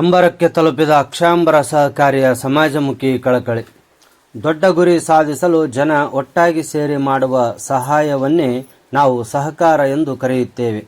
ಅಂಬರಕ್ಕೆ ತಲುಪಿದ ಅಕ್ಷಾಂಬರ ಸಹಕಾರಿಯ ಸಮಾಜಮುಖಿ ಕಳಕಳಿ. ದೊಡ್ಡ ಗುರಿ ಸಾಧಿಸಲು ಜನ ಒಟ್ಟಾಗಿ ಸೇರಿ ಮಾಡುವ ಸಹಾಯವನ್ನೇ ನಾವು ಸಹಕಾರ ಎಂದು ಕರೆಯುತ್ತೇವೆ.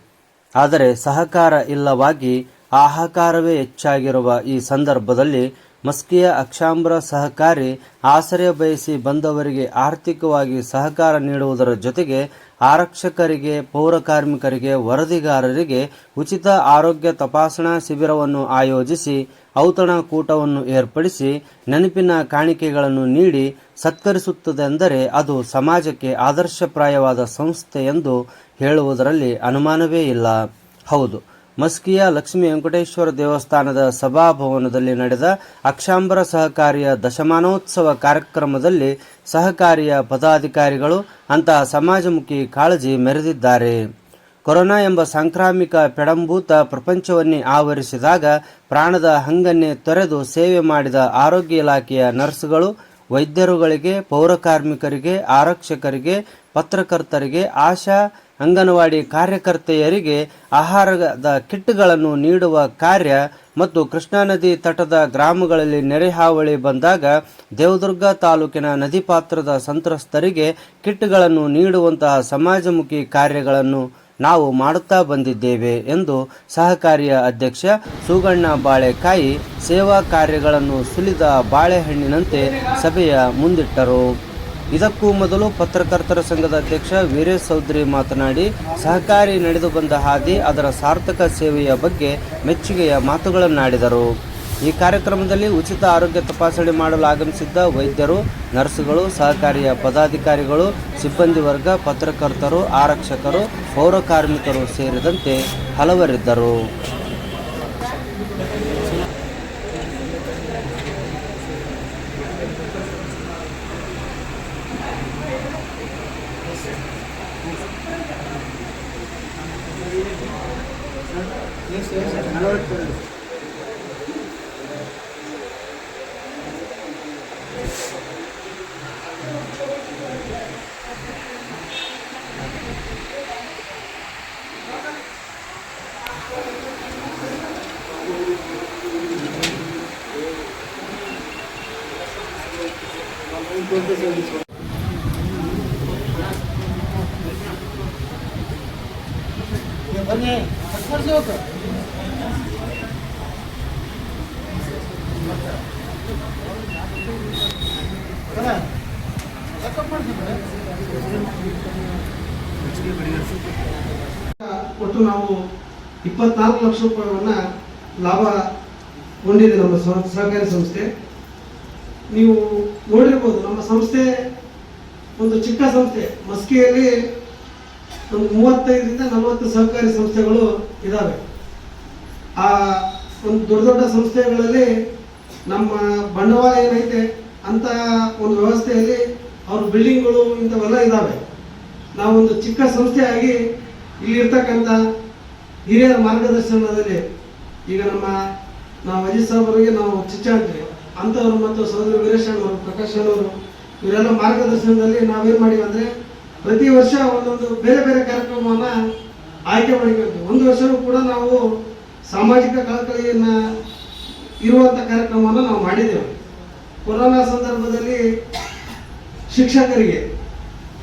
ಆದರೆ ಸಹಕಾರ ಇಲ್ಲವಾಗಿ ಆಹಾಕಾರವೇ ಹೆಚ್ಚಾಗಿರುವ ಈ ಸಂದರ್ಭದಲ್ಲಿ ಮಸ್ಕಿಯ ಅಕ್ಷಾಂಬ್ರ ಸಹಕಾರಿ ಆಶ್ರಯ ಬಯಸಿ ಬಂದವರಿಗೆ ಆರ್ಥಿಕವಾಗಿ ಸಹಕಾರ ನೀಡುವುದರ ಜೊತೆಗೆ ಆರಕ್ಷಕರಿಗೆ, ಪೌರ ಕಾರ್ಮಿಕರಿಗೆ, ವರದಿಗಾರರಿಗೆ ಉಚಿತ ಆರೋಗ್ಯ ತಪಾಸಣಾ ಶಿಬಿರವನ್ನು ಆಯೋಜಿಸಿ ಔತಣ ಕೂಟವನ್ನು ಏರ್ಪಡಿಸಿ ನೆನಪಿನ ಕಾಣಿಕೆಗಳನ್ನು ನೀಡಿ ಸತ್ಕರಿಸುತ್ತದೆಂದರೆ ಅದು ಸಮಾಜಕ್ಕೆ ಆದರ್ಶಪ್ರಾಯವಾದ ಸಂಸ್ಥೆ ಎಂದು ಹೇಳುವುದರಲ್ಲಿ ಅನುಮಾನವೇ ಇಲ್ಲ. ಹೌದು. ಮಸ್ಕಿಯ ಲಕ್ಷ್ಮೀ ವೆಂಕಟೇಶ್ವರ ದೇವಸ್ಥಾನದ ಸಭಾಭವನದಲ್ಲಿ ನಡೆದ ಅಕ್ಷಾಂಬರ ಸಹಕಾರಿಯ ದಶಮಾನೋತ್ಸವ ಕಾರ್ಯಕ್ರಮದಲ್ಲಿ ಸಹಕಾರಿಯ ಪದಾಧಿಕಾರಿಗಳು, ಅಂತಹ ಸಮಾಜಮುಖಿ ಕಾಳಜಿ ಮೆರೆದಿದ್ದಾರೆ. ಕೊರೋನಾ ಎಂಬ ಸಾಂಕ್ರಾಮಿಕ ಪೆಡಂಭೂತ ಪ್ರಪಂಚವನ್ನೇ ಆವರಿಸಿದಾಗ ಪ್ರಾಣದ ಹಂಗನ್ನೇ ತೊರೆದು ಸೇವೆ ಮಾಡಿದ ಆರೋಗ್ಯ ಇಲಾಖೆಯ ನರ್ಸ್ಗಳು, ವೈದ್ಯರುಗಳಿಗೆ, ಪೌರಕಾರ್ಮಿಕರಿಗೆ, ಆರಕ್ಷಕರಿಗೆ, ಪತ್ರಕರ್ತರಿಗೆ ಆಶಾ ಅಂಗನವಾಡಿ ಕಾರ್ಯಕರ್ತೆಯರಿಗೆ ಆಹಾರದ ಕಿಟ್ಗಳನ್ನು ನೀಡುವ ಕಾರ್ಯ ಮತ್ತು ಕೃಷ್ಣಾ ನದಿ ತಟದ ಗ್ರಾಮಗಳಲ್ಲಿ ನೆರೆ ಹಾವಳಿ ಬಂದಾಗ ದೇವದುರ್ಗ ತಾಲೂಕಿನ ನದಿ ಪಾತ್ರದ ಸಂತ್ರಸ್ತರಿಗೆ ಕಿಟ್ಗಳನ್ನು ನೀಡುವಂತಹ ಸಮಾಜಮುಖಿ ಕಾರ್ಯಗಳನ್ನು ನಾವು ಮಾಡುತ್ತಾ ಬಂದಿದ್ದೇವೆ ಎಂದು ಸಹಕಾರಿಯ ಅಧ್ಯಕ್ಷ ಸುಗಣ್ಣ ಬಾಳೆಕಾಯಿ ಸೇವಾ ಕಾರ್ಯಗಳನ್ನು ಸುಲಿದ ಬಾಳೆಹಣ್ಣಿನಂತೆ ಸಭೆಯ ಮುಂದಿಟ್ಟರು. ಇದಕ್ಕೂ ಮೊದಲು ಪತ್ರಕರ್ತರ ಸಂಘದ ಅಧ್ಯಕ್ಷ ವೀರೇಶ್ ಚೌಧರಿ ಮಾತನಾಡಿ, ಸಹಕಾರಿ ನಡೆದು ಬಂದ ಹಾದಿ ಅದರ ಸಾರ್ಥಕ ಸೇವೆಯ ಬಗ್ಗೆ ಮೆಚ್ಚುಗೆಯ ಮಾತುಗಳನ್ನಾಡಿದರು. ಈ ಕಾರ್ಯಕ್ರಮದಲ್ಲಿ ಉಚಿತ ಆರೋಗ್ಯ ತಪಾಸಣೆ ಮಾಡಲು ಆಗಮಿಸಿದ್ದ ವೈದ್ಯರು, ನರ್ಸ್ಗಳು, ಸಹಕಾರಿಯ ಪದಾಧಿಕಾರಿಗಳು, ಸಿಬ್ಬಂದಿ ವರ್ಗ, ಪತ್ರಕರ್ತರು, ಆರಕ್ಷಕರು, ಪೌರ ಕಾರ್ಮಿಕರು ಸೇರಿದಂತೆ ಹಲವರಿದ್ದರು. Entonces, ಒಟ್ಟು ನಾವು ಇಪ್ಪತ್ನಾಲ್ಕು ಲಕ್ಷ ರೂಪಾಯಿಗಳನ್ನ ಲಾಭ ಹೊಂದಿದೆ ನಮ್ಮ ಸಹ- ಸಹಕಾರಿ ಸಂಸ್ಥೆ. ನೀವು ನೋಡಿರ್ಬೋದು ನಮ್ಮ ಸಂಸ್ಥೆ ಒಂದು ಚಿಕ್ಕ ಸಂಸ್ಥೆ. ಮಸ್ಕಿಯಲ್ಲಿ ಒಂದು ಮೂವತ್ತೈದರಿಂದ ನಲವತ್ತು ಸಹಕಾರಿ ಸಂಸ್ಥೆಗಳು ಇದ್ದಾವೆ ಆ ಒಂದು ದೊಡ್ಡ ದೊಡ್ಡ ಸಂಸ್ಥೆಗಳಲ್ಲಿ ನಮ್ಮ ಬಂಡವಾಳ ಏನೈತೆ ಅಂತ ಒಂದು ವ್ಯವಸ್ಥೆಯಲ್ಲಿ ಅವ್ರ ಬಿಲ್ಡಿಂಗ್ಗಳು ಇಂಥವೆಲ್ಲ ಇದ್ದಾವೆ ನಾವೊಂದು ಚಿಕ್ಕ ಸಂಸ್ಥೆಯಾಗಿ ಇಲ್ಲಿರ್ತಕ್ಕಂಥ ಹಿರಿಯರ ಮಾರ್ಗದರ್ಶನದಲ್ಲಿ ಈಗ ನಮ್ಮ ನಾವು ಅಜಿತ್ ಸಾಬ್ ಅವರಿಗೆ ನಾವು ಚಿಚ್ಚಾಡ್ತೀವಿ ಅಂಥವ್ರು ಮತ್ತು ಸಹೋದರ ವೀರೇಶ್ ಅವರು ಪ್ರಕಾಶ್ ಅವರು ಇವರೆಲ್ಲ ಮಾರ್ಗದರ್ಶನದಲ್ಲಿ ನಾವೇನು ಮಾಡಿವಿ ಅಂದರೆ ಪ್ರತಿ ವರ್ಷ ಒಂದೊಂದು ಬೇರೆ ಬೇರೆ ಕಾರ್ಯಕ್ರಮವನ್ನು ಆಯ್ಕೆ ಮಾಡಿಕೊಳ್ತೀವಿ. ಒಂದು ವರ್ಷವೂ ಕೂಡ ನಾವು ಸಾಮಾಜಿಕ ಕಳಕಳಿಯನ್ನು ಇರುವಂಥ ಕಾರ್ಯಕ್ರಮವನ್ನು ನಾವು ಮಾಡಿದ್ದೇವೆ. ಕೊರೋನಾ ಸಂದರ್ಭದಲ್ಲಿ ಶಿಕ್ಷಕರಿಗೆ,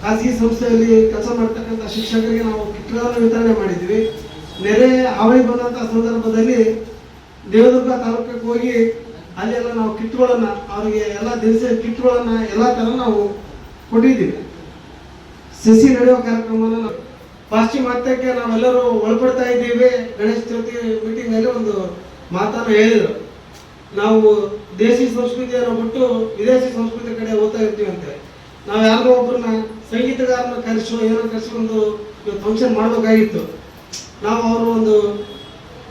ಖಾಸಗಿ ಸಂಸ್ಥೆಯಲ್ಲಿ ಕೆಲಸ ಮಾಡ್ತಕ್ಕಂಥ ಶಿಕ್ಷಕರಿಗೆ ನಾವು ಕಿಟ್ಗಳನ್ನು ವಿತರಣೆ ಮಾಡಿದ್ವಿ ನೆರೆ ಹಾವಳಿ ಬಂದಂಥ ಸಂದರ್ಭದಲ್ಲಿ ದೇವದುರ್ಗ ತಾಲೂಕಿಗೆ ಹೋಗಿ ಅಲ್ಲೆಲ್ಲ ನಾವು ಕಿಟ್ಗಳನ್ನು ಅವರಿಗೆ ಎಲ್ಲ ದಿನಸಿ ಕಿಟ್ಗಳನ್ನು ಎಲ್ಲ ಥರ ನಾವು ಕೊಟ್ಟಿದ್ದೀವಿ. ಸಸಿ ನಡೆಯುವ ಕಾರ್ಯಕ್ರಮವನ್ನು ಪಾಶ್ಚಿಮಾತ್ಯಕ್ಕೆ ನಾವೆಲ್ಲರೂ ಒಳಪಡ್ತಾ ಇದ್ದೀವಿ. ಗಣೇಶ ಚೌತಿ ಮೀಟಿಂಗ್ನಲ್ಲಿ ಒಂದು ಮಾತನ್ನು ಹೇಳಿದರು. ನಾವು ದೇಶಿ ಸಂಸ್ಕೃತಿಯನ್ನು ಬಿಟ್ಟು ವಿದೇಶಿ ಸಂಸ್ಕೃತಿ ಕಡೆ ಹೋಗ್ತಾ ಇರ್ತೀವಿ ಅಂತ. ನಾವು ಯಾರೋ ಒಬ್ಬರನ್ನ ಸಂಗೀತಗಾರನ ಕರೆಸೋ, ಏನೋ ಕರೆಸ್ಕೊಂಡು ಫಂಕ್ಷನ್ ಮಾಡಬೇಕಾಗಿತ್ತು. ನಾವು ಅವರು ಒಂದು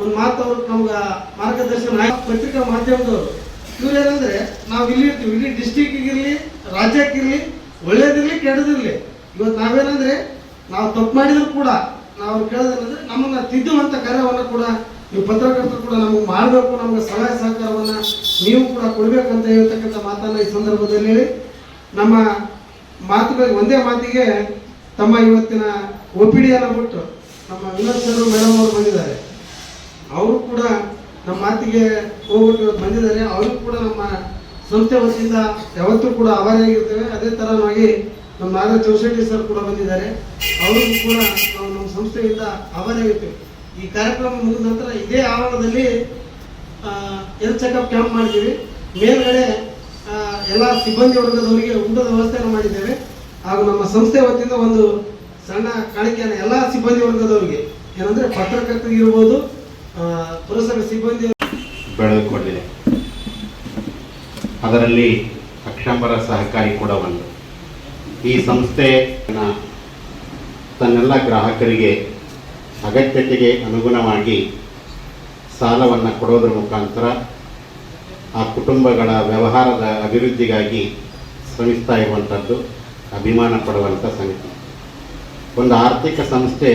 ಒಂದು ಮಾತು ಅವ್ರು ನಮ್ಗೆ ಮಾರ್ಗದರ್ಶನ ಪತ್ರಿಕಾ ಮಾಧ್ಯಮದವರು. ಇವ್ರು ಏನಂದ್ರೆ ನಾವು ಇಲ್ಲಿ ಇರ್ತೀವಿ. ಇಲ್ಲಿ ಡಿಸ್ಟಿಕ್ಗಿರಲಿ ರಾಜ್ಯಕ್ಕಿರಲಿ ಒಳ್ಳೇದಿರಲಿ, ಕೆಟ್ಟದಿರಲಿ. ಇವತ್ತು ನಾವೇನಂದ್ರೆ ನಾವು ತಪ್ಪು ಮಾಡಿದ್ರು ಕೂಡ ನಾವು ಕೇಳೋದೇನಂದ್ರೆ ನಮ್ಮನ್ನ ತಿದ್ದುವಂತ ಕಾರ್ಯವನ್ನು ಕೂಡ ನೀವು ಪತ್ರಕರ್ತರು ಕೂಡ ನಮಗೆ ಮಾಡಬೇಕು, ನಮಗೆ ಸಹಾಯ ಸಹಕಾರವನ್ನ ನೀವು ಕೂಡ ಕೊಡಬೇಕಂತ ಹೇಳ್ತಕ್ಕಂಥ ಮಾತನ್ನ ಈ ಸಂದರ್ಭದಲ್ಲಿ ಹೇಳಿ. ನಮ್ಮ ಮಾತುಗಳಿಗೆ ಒಂದೇ ಮಾತಿಗೆ ತಮ್ಮ ಇವತ್ತಿನ ಒ ಪಿ ಡಿಯನ್ನು ಬಿಟ್ಟು ನಮ್ಮ ವಿನೋದ್ ಸರ್ ಮೇಡಮ್ ಅವರು ಬಂದಿದ್ದಾರೆ. ಅವರು ಕೂಡ ನಮ್ಮ ಮಾತಿಗೆ ಹೋಗ್ಬಿಟ್ಟು ಇವತ್ತು ಬಂದಿದ್ದಾರೆ. ಅವರು ಕೂಡ ನಮ್ಮ ಸಂಸ್ಥೆ ವತಿಯಿಂದ ಯಾವತ್ತೂ ಕೂಡ ಆಭಾರಿಯಾಗಿರ್ತೇವೆ ಅದೇ ತರನಾಗಿ ನಮ್ಮ ನಾಗರಾಜ್ ಚೌಶೆಟ್ಟಿ ಸರ್ ಕೂಡ ಬಂದಿದ್ದಾರೆ. ಅವರಿಗೂ ಕೂಡ ನಾವು ನಮ್ಮ ಸಂಸ್ಥೆಯಿಂದ ಆಭಾರಿಯಾಗಿರ್ತೇವೆ ಈ ಕಾರ್ಯಕ್ರಮ ಮುಗಿದ ನಂತರ ಇದೇ ಆವರಣದಲ್ಲಿ ಹೆಲ್ತ್ ಚೆಕಪ್ ಕ್ಯಾಂಪ್ ಮಾಡಿದ್ದೀವಿ. ಮೇಲ್ಗಡೆ ಎಲ್ಲ ಸಿಬ್ಬಂದಿ ವರ್ಗದವರಿಗೆ ಊಟದ ವ್ಯವಸ್ಥೆಯನ್ನು ಮಾಡಿದ್ದೇವೆ. ಹಾಗೂ ನಮ್ಮ ಸಂಸ್ಥೆ ವತಿಯಿಂದ ಒಂದು ಸಣ್ಣ ಕಾಣಿಕೆಯನ್ನು ಎಲ್ಲ ಸಿಬ್ಬಂದಿ ವರ್ಗದವರಿಗೆ, ಏನಂದ್ರೆ ಪತ್ರಕರ್ತರಿಗಿರ್ಬೋದು ಪುರಸಭೆ ಸಿಬ್ಬಂದಿ ಬೆಳೆದುಕೊಂಡಿದೆ ಅದರಲ್ಲಿ ಅಕ್ಷಂಬರ ಸಹಕಾರಿ ಕೂಡ ಒಂದು. ಈ ಸಂಸ್ಥೆ ತನ್ನೆಲ್ಲ ಗ್ರಾಹಕರಿಗೆ ಅಗತ್ಯತೆಗೆ ಅನುಗುಣವಾಗಿ ಸಾಲವನ್ನು ಕೊಡೋದ್ರ ಮುಖಾಂತರ ಆ ಕುಟುಂಬಗಳ ವ್ಯವಹಾರದ ಅಭಿವೃದ್ಧಿಗಾಗಿ ಶ್ರಮಿಸ್ತಾ ಇರುವಂಥದ್ದು ಅಭಿಮಾನ ಪಡುವಂಥ ಸಂಗತಿ ಒಂದು ಆರ್ಥಿಕ ಸಂಸ್ಥೆ